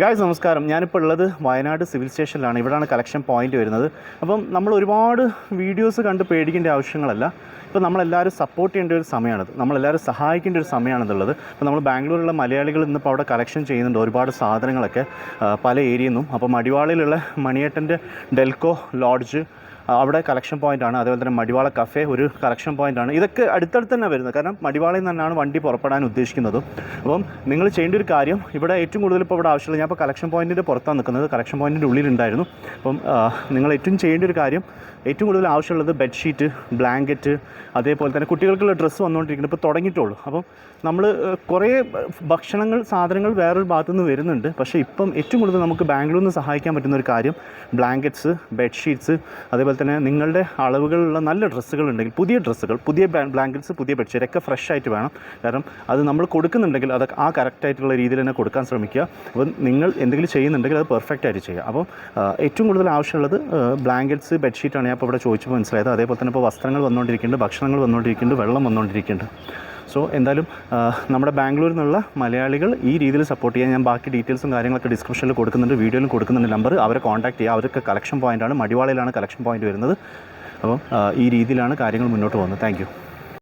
Guys നമസ്കാരം. ഞാനിപ്പോൾ ഉള്ളത് വയനാട് സിവിൽ സ്റ്റേഷനിലാണ്. ഇവിടെയാണ് കളക്ഷൻ പോയിന്റ് വരുന്നത്. അപ്പം നമ്മൾ ഒരുപാട് വീഡിയോസ് കണ്ട് പേടിക്കേണ്ട ആവശ്യങ്ങളല്ല. ഇപ്പോൾ നമ്മളെല്ലാവരും സപ്പോർട്ട് ചെയ്യേണ്ട ഒരു സമയമാണിത്. നമ്മളെല്ലാവരും സഹായിക്കേണ്ട ഒരു സമയമാണെന്നുള്ളത് ഇപ്പോൾ നമ്മൾ ബാംഗ്ലൂരിലുള്ള മലയാളികൾ ഇന്നിപ്പോൾ അവിടെ കളക്ഷൻ ചെയ്യുന്നുണ്ട് ഒരുപാട് സാധനങ്ങളൊക്കെ പല ഏരിയയിൽ നിന്നും. അപ്പം മടിവാളയിലുള്ള മണിയേട്ടന്റെ ഡെൽക്കോ ലോഡ്ജ് അവിടെ കളക്ഷൻ പോയിന്റ് ആണ്. അതേപോലെ തന്നെ മടിവാള കഫേ ഒരു കളക്ഷൻ പോയിന്റ് ആണ്. ഇതൊക്കെ അടുത്തടുത്ത് തന്നെ വരുന്നത്. കാരണം മടിവാളയിൽ നിന്നാണ് വണ്ടി പുറപ്പെടാൻ ഉദ്ദേശിക്കുന്നത്. അപ്പം നിങ്ങൾ ചെയ്യേണ്ട ഒരു കാര്യം ഇവിടെ ഏറ്റവും കൂടുതൽ ഇപ്പോൾ ഇവിടെ ആവശ്യമുള്ള ഞാൻ ഇപ്പോൾ കളക്ഷൻ പോയിന്റിന്റെ പുറത്താണ് നിൽക്കുന്നത്. കളക്ഷൻ പോയിന്റിന്റെ ഉള്ളിലുണ്ടായിരുന്നു. അപ്പം നിങ്ങൾ ഏറ്റവും ചെയ്യേണ്ട ഒരു കാര്യം ഏറ്റവും കൂടുതൽ ആവശ്യമുള്ളത് ബെഡ്ഷീറ്റ് ബ്ലാങ്കറ്റ് അതേപോലെ തന്നെ കുട്ടികൾക്കുള്ള ഡ്രസ്സ് വന്നുകൊണ്ടിരിക്കുന്നത് ഇപ്പോൾ തുടങ്ങിയിട്ടുള്ളൂ. അപ്പം നമ്മൾ കുറേ ഭക്ഷണങ്ങൾ സാധനങ്ങൾ വേറൊരു ഭാഗത്തു നിന്ന് വരുന്നുണ്ട്. പക്ഷേ ഇപ്പം ഏറ്റവും കൂടുതൽ നമുക്ക് ബാംഗ്ലൂരിൽ നിന്ന് സഹായിക്കാൻ പറ്റുന്ന ഒരു കാര്യം ബ്ലാങ്കറ്റ്സ് ബെഡ്ഷീറ്റ്സ് അതേപോലെ തന്നെ നിങ്ങളുടെ അളവുകളുള്ള നല്ല ഡ്രസ്സുകൾ ഉണ്ടെങ്കിൽ പുതിയ ഡ്രസ്സുകൾ പുതിയ ബ്ലാങ്കറ്റ്സ് പുതിയ ബെഡ്ഷീറ്റ് ഒക്കെ ഫ്രഷ് ആയിട്ട് വേണം. കാരണം അത് നമ്മൾ കൊടുക്കുന്നുണ്ടെങ്കിൽ അത് ആ കറക്റ്റായിട്ടുള്ള രീതിയിൽ തന്നെ കൊടുക്കാൻ ശ്രമിക്കുക. അപ്പം നിങ്ങൾ എന്തെങ്കിലും ചെയ്യുന്നുണ്ടെങ്കിൽ അത് പെർഫെക്റ്റ് ആയിട്ട് ചെയ്യുക. അപ്പോൾ ഏറ്റവും കൂടുതൽ ആവശ്യമുള്ളത് ബ്ലാങ്കറ്റ്സ് ബെഡ്ഷീറ്റാണ് ഞാൻ ഇപ്പോൾ ഇവിടെ ചോദിച്ചപ്പോൾ മനസ്സിലായത്. അതേപോലെ തന്നെ ഇപ്പോൾ വസ്ത്രങ്ങൾ വന്നുകൊണ്ടിരിക്കുന്നുണ്ട് ഭക്ഷണങ്ങൾ വന്നുകൊണ്ടിരിക്കുന്നുണ്ട് വെള്ളം വന്നുകൊണ്ടിരിക്കുന്നുണ്ട്. സോ എന്തായാലും നമ്മുടെ ബാംഗ്ലൂരിൽ നിന്നുള്ള മലയാളികൾ ഈ രീതിയിൽ സപ്പോർട്ട് ചെയ്യാൻ ഞാൻ ബാക്കി ഡീറ്റെയിൽസും കാര്യങ്ങളൊക്കെ ഡിസ്ക്രിപ്ഷനിൽ കൊടുക്കുന്നുണ്ട് വീഡിയോയിലും കൊടുക്കുന്നുണ്ട് നമ്പർ അവരെ കോൺടാക്ട് ചെയ്യുക അവർക്ക് കളക്ഷൻ പോയിന്റാണ് മടിവാളയിലാണ് കളക്ഷൻ പോയിന്റ് വരുന്നത്. അപ്പോൾ ഈ രീതിയിലാണ് കാര്യങ്ങൾ മുന്നോട്ട് പോകുന്നത്. താങ്ക്